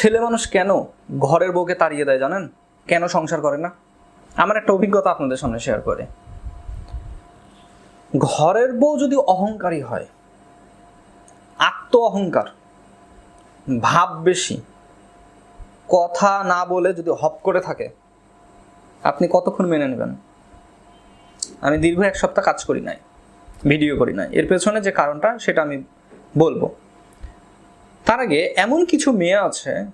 ছেলে মানুষ কেন ঘরের বউকে তাড়িয়ে দেয় জানেন? কেন সংসার করে না? আমার একটা অভিজ্ঞতা আপনাদের সামনে শেয়ার করে। ঘরের বউ যদি অহংকারী হয় আত্ম অহংকার ভাব বেশি, কথা না বলে যদি হপ করে থাকে, আপনি কতক্ষণ মেনে নেবেন? আমি দীর্ঘ এক সপ্তাহ কাজ করি নাই ভিডিও করি নাই। এর পেছনে যে কারণটা সেটা আমি বলব। তার আগে এমন কিছু মেয়ে আছে,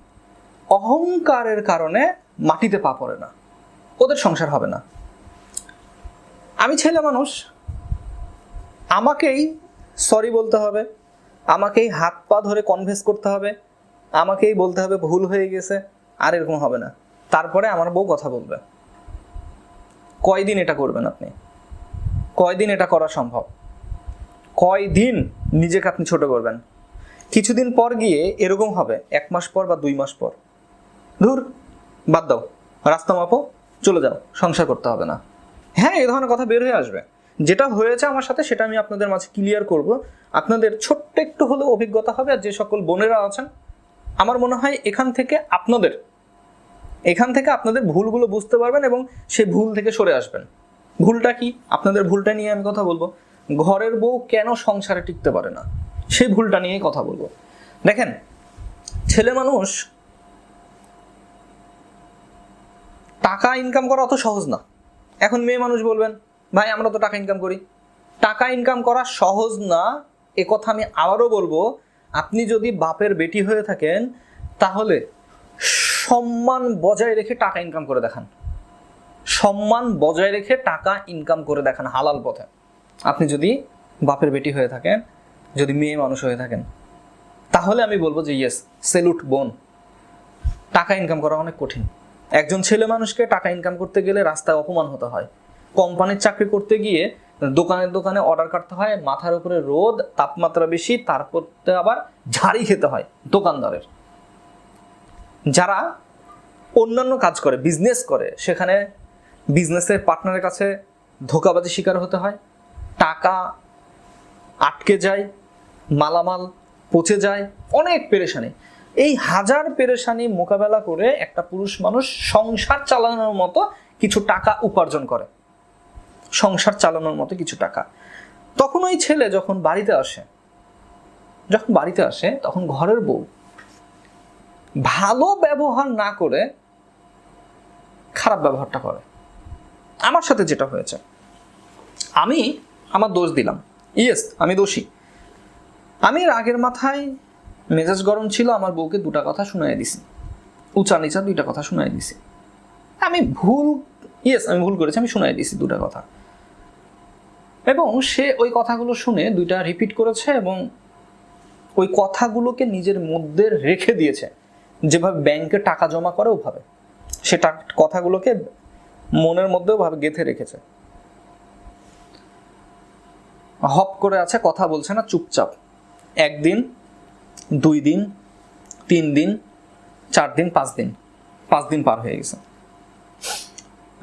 অহংকারের কারণে মাটিতে পা পড়ে না। ওদের সংসার হবে না। আমি ছেলে মানুষ, আমাকেই সরি বলতে হবে, আমাকেই হাত পা ধরে কনভেস করতে হবে, আমাকেই বলতে হবে ভুল হয়ে গেছে, আর এরকম হবে না। তারপরে আমার বউ কথা বলবে। কয়দিন এটা করবেন আপনি? কয়দিন এটা করা সম্ভব? কয়দিন নিজেকে আপনি ছোট করবেন? কিছুদিন পর গিয়ে এরকম হবে, এক মাস পর বা দুই মাস পর। ধুর, বাদ দাও। রাস্তা মাপো, চলে যাও, সংসার করতে হবে না। হ্যাঁ এ ধরনের কথা বের হয়ে আসবে। যেটা হয়েছে আমার সাথে, সেটা আমি আপনাদের মাঝে ক্লিয়ার করব। আপনাদের ছোট্ট একটু হলেও অভিজ্ঞতা হবে আর যে সকল বোনেরা আছেন, আমার মনে হয় এখান থেকে আপনাদের, এখান থেকে আপনাদের ভুলগুলো বুঝতে পারবেন এবং সেই ভুল থেকে সরে আসবেন। ভুলটা কি? আপনাদের ভুলটা নিয়ে আমি কথা বলব। ঘরের বউ কেন সংসারে টিকতে পারে না? সেই ভুলটা নিয়েই কথা বলব। দেখেন, ছেলে মানুষ টাকা ইনকাম করা অত সহজ না। এখন মেয়ে মানুষ বলবেন, ভাই, আমরা তো টাকা ইনকাম করি। টাকা ইনকাম করা সহজ না, এ কথা আমি আবারও বলব, আপনি যদি বাপের বেটি হয়ে থাকেন, তাহলে সম্মান বজায় রেখে টাকা ইনকাম করে দেখান। সম্মান বজায় রেখে টাকা ইনকাম করে দেখান হালাল পথে। আপনি যদি বাপের বেটি হয়ে থাকেন যদি মেয়ে মানুষ হয়ে থাকেন, তাহলে আমি বলব যে ইয়েস সেলুট বোন। টাকা ইনকাম করা অনেক কঠিন। একজন ছেলে মানুষকে টাকা ইনকাম করতে গেলে রাস্তায় অপমান হতে হয়। কোম্পানির চাকরি করতে গিয়ে দোকানের দোকানে অর্ডার কাটতে হয়, মাথার উপরে রোদ, তাপমাত্রা বেশি, তারপর আবার ঝাড়ি খেতে হয় দোকানদারের। যারা অন্যান্য কাজ করে বিজনেস করে, সেখানে বিজনেসের পার্টনারের কাছে ধোকাবাজি শিকার হতে হয়। টাকা আটকে যায় মালামাল পচে যায়, অনেক পেরেশানি। এই হাজার পেরেশানি মোকাবেলা করে একটা পুরুষ মানুষ সংসার চালানোর মতো কিছু টাকা উপার্জন করে। সংসার চালানোর মতো কিছু টাকা। তখন ওই ছেলে যখন বাড়িতে আসে, যখন বাড়িতে আসে, তখন ঘরের বউ ভালো ব্যবহার না করে খারাপ ব্যবহারটা করে। আমার সাথে যেটা হয়েছে, আমি আমার দোষ দিলাম। ইয়েস, আমি দোষী। আমি রাগের মাথায় মেজাজ গরম ছিল, আমার বউকে দুটা কথা শুনাই দিছি। উঁচা নিচা দুইটা কথা শুনাই দিছি। আমি ভুল ইয়েস আমি ভুল করেছি, আমি শুনাই দিছি দুটা কথা। এবং সে ওই কথাগুলো শুনে দুইটা রিপিট করেছে এবং ওই কথাগুলোকে নিজের মধ্যে রেখে দিয়েছে। যেভাবে ব্যাংকে টাকা জমা করে, ওভাবে। সে কথাগুলোকে মনের মধ্যেও ভাবে গেঁথে রেখেছে। হপ করে আছে, কথা বলছে না, চুপচাপ। একদিন, দুই দিন, তিন দিন, চার দিন, পাঁচ দিন। পাঁচ দিন পার হয়ে গেছে।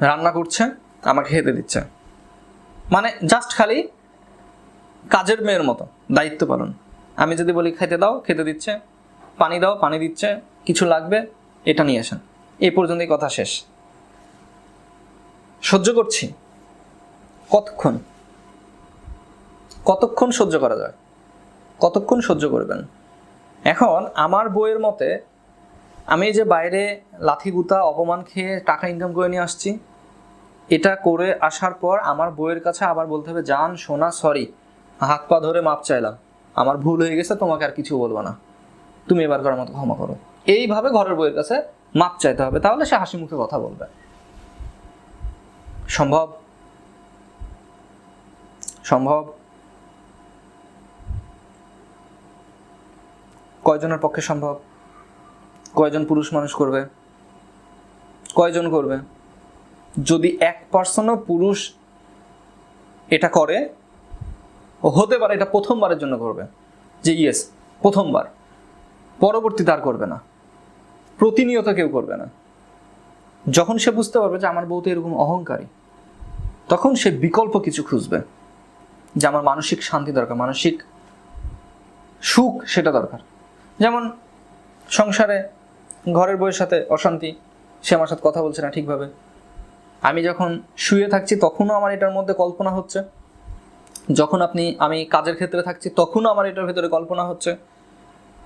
রান্না করছে, আমাকে খেতে দিচ্ছে। মানে জাস্ট খালি কাজের মেয়ের মতো, দায়িত্ব পালন। আমি যদি বলি, খেতে দাও, খেতে দিচ্ছে। পানি দাও, পানি দিচ্ছে। কিছু লাগবে, এটা নিয়ে আসেন। এই পর্যন্তই কথা শেষ। সহ্য করছি। কতক্ষণ? কতক্ষণ সহ্য করা যায়? কতক্ষণ সহ্য করবেন? এখন আমার বইয়ের মতে, আমি যে বাইরে লাথি গুতা, অপমান খেয়ে টাকা ইনকাম করে নিয়ে আসছি, এটা করে আসার পর আমার বইয়ের কাছে আবার বলতে হবে, জান, সোনা সরি হাত পা ধরে মাপ চাইলাম। আমার ভুল হয়ে গেছে, তোমাকে আর কিছু বলব না। তুমি এবার করার মতো ক্ষমা করো। এইভাবে ঘরের বইয়ের কাছে মাপ চাইতে হবে, তাহলে সে হাসি মুখে কথা বলবে। সম্ভব? সম্ভব? কয়জনের পক্ষে সম্ভব? কয়জন পুরুষ মানুষ করবে? কয়জন করবে? যদি এক পার্সনও পুরুষ এটা করে হতে পারে এটা প্রথমবারের জন্য করবে। যে ইয়েস, প্রথমবার। পরবর্তীতে আর করবে না। প্রতিনিয়ত কেউ করবে না। যখন সে বুঝতে পারবে যে আমার বউ তো এরকম অহংকারী, তখন সে বিকল্প কিছু খুঁজবে। যে আমার মানসিক শান্তি দরকার, মানসিক সুখ সেটা দরকার। যেমন সংসারে, ঘরের বইয়ের সাথে অশান্তি, সে আমার সাথে কথা বলছে না ঠিকভাবে। আমি যখন শুয়ে থাকছি তখনও আমার এটার মধ্যে কল্পনা হচ্ছে। যখন আপনি, আমি কাজের ক্ষেত্রে থাকছি তখনও আমার এটার ভেতরে কল্পনা হচ্ছে।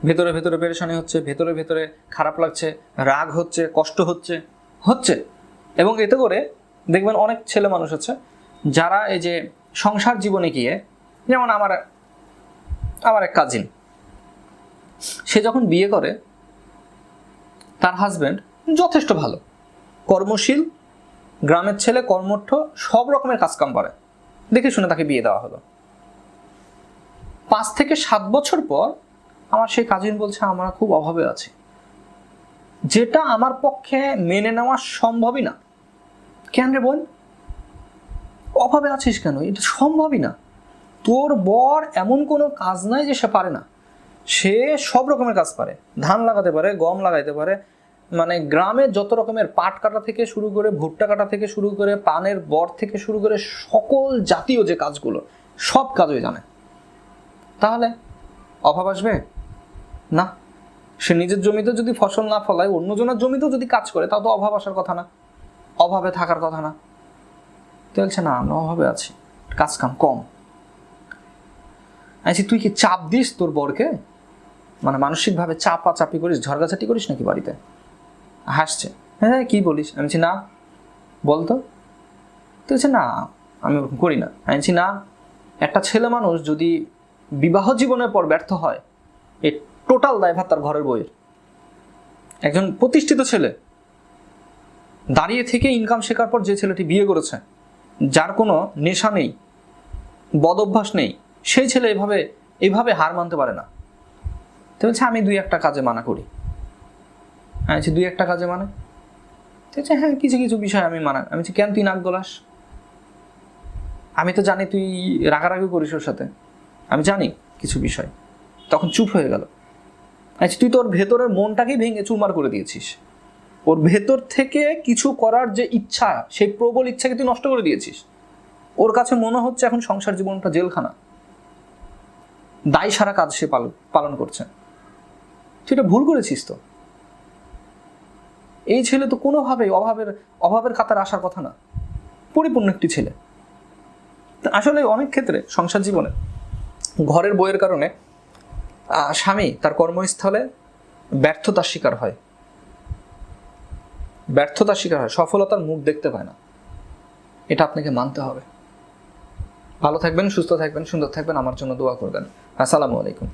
ভেতরে ভেতরে পেরেশানি হচ্ছে, ভেতরে ভেতরে খারাপ লাগছে, রাগ হচ্ছে, কষ্ট হচ্ছে হচ্ছে। এবং এতে করে দেখবেন অনেক ছেলে মানুষ আছে যারা এই যে সংসার জীবনে গিয়ে, যেমন আমার আমার এক কাজিন সে যখন বিয়ে করে, তার হাজব্যান্ড যথেষ্ট ভালো। কর্মশীল, গ্রামের ছেলে, কর্মঠ, সব রকমের কাজকাম করে। দেখে শুনে তাকে বিয়ে দেওয়া হলো। পাঁচ থেকে সাত বছর পর আমার সেই কাজিন বলছে, আমরা খুব অভাবে আছি। যেটা আমার পক্ষে মেনে নেওয়া সম্ভবই না। কেন রে বোন? অভাবে আছিস কেন? এটা সম্ভবই না। তোর বর এমন কোনো কাজ নাই যে সে পারে না। সে সব রকমের কাজ পারে। ধান লাগাতে পারে, গম লাগাইতে পারে। মানে গ্রামে যত রকমের পাট কাটা থেকে শুরু করে, ভুট্টা কাটা থেকে শুরু করে, পানের বর থেকে শুরু করে সকল জাতীয় যে কাজগুলো, সব কাজই জানে। তাহলে অভাব আসবে? না। সে নিজের জমিতে যদি ফসল না ফলায়, অন্যজনের জমিতেও যদি কাজ করে, তাও তো অভাব আসার কথা না। অভাবে থাকার কথা না। তো বলছে, না, আমরা অভাবে আছি। কাজ কাম কম। আচ্ছা তুই কি চাপ দিস তোর বরকে? মানে মানসিকভাবে চাপা চাপি করিস, ঝড়গাছাটি করিস নাকি বাড়িতে? হাসছে। হ্যাঁ কি বলিস? আমি বলছি, না। বলতো? তো বলছে, না, আমি ওরকম করি না। আমি বলছি, না, একটা ছেলে মানুষ যদি বিবাহ জীবনের পর ব্যর্থ হয়, এ টোটাল দায়ভার তার ঘরের বইয়ের একজন প্রতিষ্ঠিত ছেলে, দাঁড়িয়ে থেকে ইনকাম শেখার পর যে ছেলেটি বিয়ে করেছে, যার কোনো নেশা নেই, বদ অভ্যাস নেই, সেই ছেলে এভাবে এভাবে হার মানতে পারে না। তো বলছে আমি দুই একটা কাজে মানা করি। হ্যাঁ দুই একটা কাজে মানে বলছে হ্যাঁ কিছু কিছু বিষয় আমি মানা, আমি বলছি কেন তুই নাক গলাস? আমি তো জানি তুই রাগারাগি করিস ওর সাথে। আমি জানি কিছু বিষয়। তখন চুপ হয়ে গেল। আচ্ছা তুই তোর ভেতরের মনটাকেই ভেঙে চুরমার করে দিয়েছিস। ওর ভেতর থেকে কিছু করার যে ইচ্ছা, সেই প্রবল ইচ্ছাকে তুই নষ্ট করে দিয়েছিস। ওর কাছে মনে হচ্ছে এখন সংসার জীবনটা জেলখানা। দায় সারা কাজ সে পালন করছে। এটা ভুল করেছিস তো। এই ছেলে তো কোনোভাবেই অভাবের অভাবের কাতার আসার কথা না। পরিপূর্ণ একটি ছেলে। আসলে অনেক ক্ষেত্রে সংসার জীবনে ঘরের বইয়ের কারণে স্বামী তার কর্মস্থলে ব্যর্থতার শিকার হয়। ব্যর্থতার শিকার হয়, সফলতার মুখ দেখতে পায় না। এটা আপনাকে মানতে হবে। ভালো থাকবেন, সুস্থ থাকবেন, সুন্দর থাকবেন, আমার জন্য দোয়া করবেন। আসসালামু আলাইকুম।